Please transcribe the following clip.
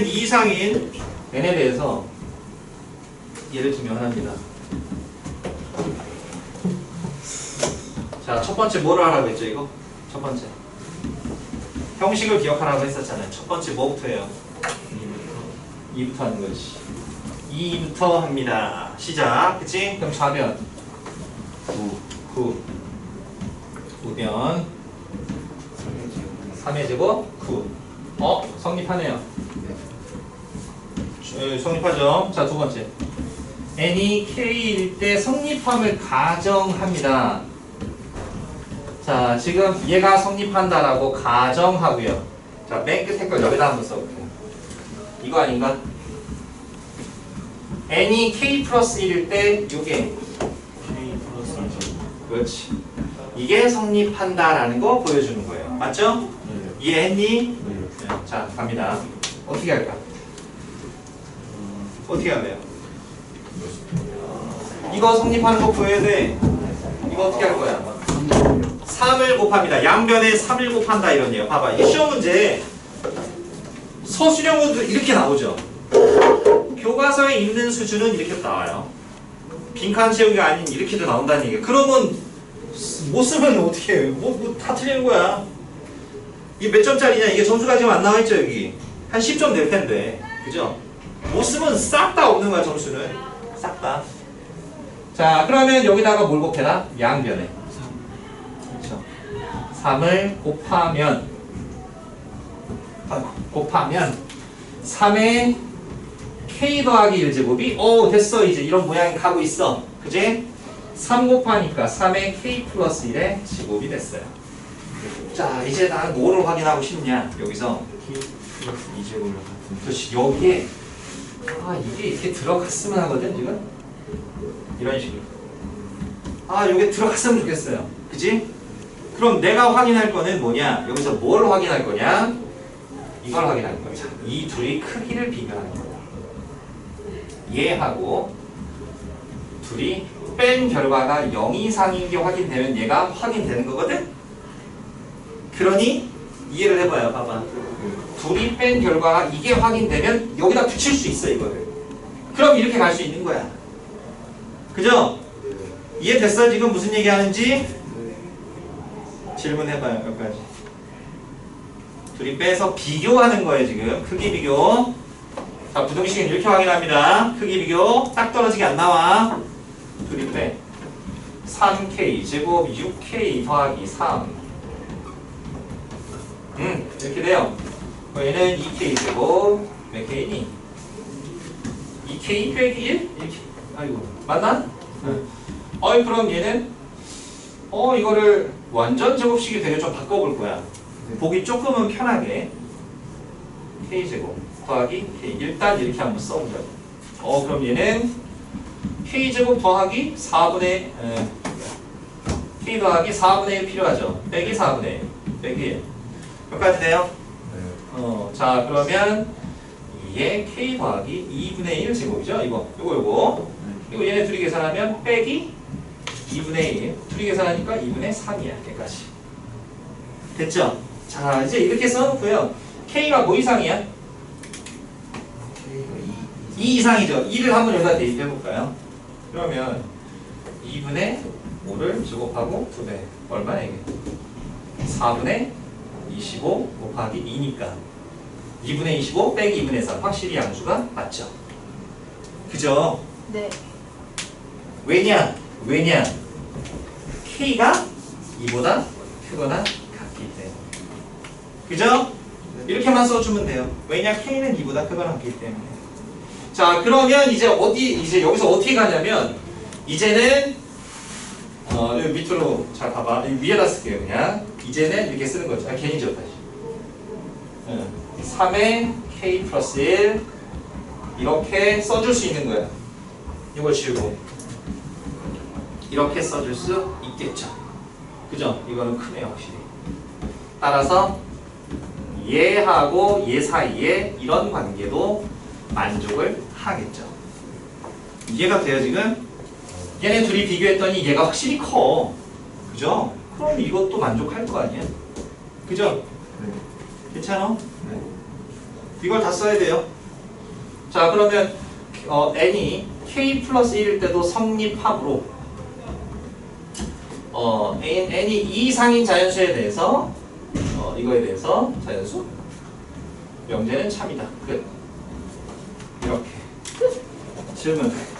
이상인 n에 대해서 예를 들면 합니다. 자, 첫 번째 뭐를 하라고 했죠, 이거? 첫 번째. 형식을 기억하라고 했었잖아요. 첫 번째 뭐부터예요? 2부터 하는 거지. 2부터 합니다. 시작. 그치? 그럼 좌변. 9. 9. 우변. 3의 제곱 9. 어? 성립하네요. 네, 성립하죠. 자, 두 번째. n이 k일 때 성립함을 가정합니다. 자, 지금 얘가 성립한다라고 가정하고요. 자, 맨 끝에 걸 여기다 한번 써볼게요. 이거 아닌가? n이 k 플러스 1일 때 이게 K 플러스 1점. 그렇지. 이게 성립한다라는 거 보여주는 거예요. 맞죠? 네. 이해했니? 네. 자, 갑니다. 어떻게 할까? 어떻게 할래요? 이거 성립하는 거 돼. 이거 어떻게 할 거야? 3을 곱합니다. 양변에 3을 곱한다 이러네요. 봐봐. 이 시험 문제 서술형은 이렇게 나오죠. 교과서에 있는 수준은 이렇게 나와요. 빈칸 채우기가 아닌 이렇게도 나온다는 얘기예요. 그러면 못 쓰면 어떻게 해요? 뭐, 뭐 다 틀리는 거야. 이게 몇 점짜리냐? 이게 점수가 지금 안 나와 있죠, 여기. 한 10점 될 텐데. 그죠? 못 쓰면 싹 다 없는 거야, 점수는. 싹 다. 자, 그러면 여기다가 뭘 곱해라? 양변에. 그렇죠. 3을 곱하면 곱하면 3의 k 더하기 1제곱이 오 됐어 이제 이런 모양이 가고 있어 그지? 3 곱하니까 3의 k 플러스 1의 제곱이 됐어요 자 이제 나 뭐를 확인하고 싶냐 여기서 K 플러스 2제곱을 같은. 그렇지 여기에 아 이게 이렇게 들어갔으면 하거든 지금? 이런 식으로. 아 이게 들어갔으면 좋겠어요. 그지? 그럼 내가 확인할 거는 뭐냐? 여기서 뭘 확인할 거냐? 이걸 확인할 거야. 자, 이 둘이 크기를 비교하는 거야. 얘하고 둘이 뺀 결과가 0 이상인 게 확인되면 얘가 확인되는 거거든? 그러니 이해를 해봐요 봐봐 둘이 뺀 결과가 이게 확인되면 여기다 붙일 수 있어 이거를. 그럼 이렇게 갈 수 있는 거야. 그죠? 이해됐어? 지금 무슨 얘기 하는지? 질문해봐요 몇 가지. 둘이 빼서 비교하는 거예요 지금. 크기 비교. 자 부등식은 이렇게 확인합니다. 크기 비교 딱 떨어지게 안 나와. 둘이 빼. 3k 제곱 6k 더하기 3 음, 이렇게 돼요. 어, 얘는 2k 제곱 몇 k니? 2k 빼기 1? 이렇게. 아이고, 맞나? 응. 어이, 그럼 얘는 어 이거를 완전 제곱식이 되게 좀 바꿔볼 거야. 보기 조금은 편하게 k 제곱 더하기 k 일단 이렇게 한번 써보자고. 어 그럼 얘는 k 제곱 더하기 4분의 에, k 더하기 4분의 1 필요하죠. 빼기 4분의 1 빼기 1. 몇 가지 돼요? 네. 어, 자 그러면 얘 k 더하기 2분의 1 제곱이죠 이거 요거 요거 그리고 얘네 둘이 계산하면 빼기 2분의 1 둘이 계산하니까 2분의 3이야 여기까지 됐죠? 자 이제 이렇게 써놓고요 k가 뭐 이상이야? K가 2. 2 이상이죠 2를 한번 여기다 대입해볼까요? 그러면 2분의 5를 제곱하고 2배 얼마야 이게? 4분의 25 곱하기 2니까 2분의 25 빼기 2분의 3 확실히 양수가 맞죠? 그죠? 네. 왜냐? 왜냐? K가 2보다 크거나 같기 때문에 그죠? 이렇게만 써주면 돼요 왜냐? K는 2보다 크거나 같기 때문에 자 그러면 이제 어디 이제 여기서 어떻게 가냐면 이제는 어 밑으로 자 봐봐 위에다 쓸게요 그냥 이제는 이렇게 쓰는 거죠. 아 괜히 지웠다 3의 K 플러스 1 이렇게 써줄 수 있는 거야. 이걸 지우고. 이렇게 써줄 수 있겠죠. 그죠? 이거는 크네요 확실히. 따라서 얘하고 얘 사이에 이런 관계도 만족을 하겠죠. 이해가 돼요 지금? 얘네 둘이 비교했더니 얘가 확실히 커. 그죠? 그럼 이것도 만족할 거 아니야 그죠? 네. 괜찮아? 네. 이걸 다 써야 돼요. 자 그러면 어, n이 k 플러스 1일 때도 성립합으로 어, n, n이 2 이상인 자연수에 대해서 어, 이거에 대해서 자연수 명제는 참이다. 끝. 이렇게 질문.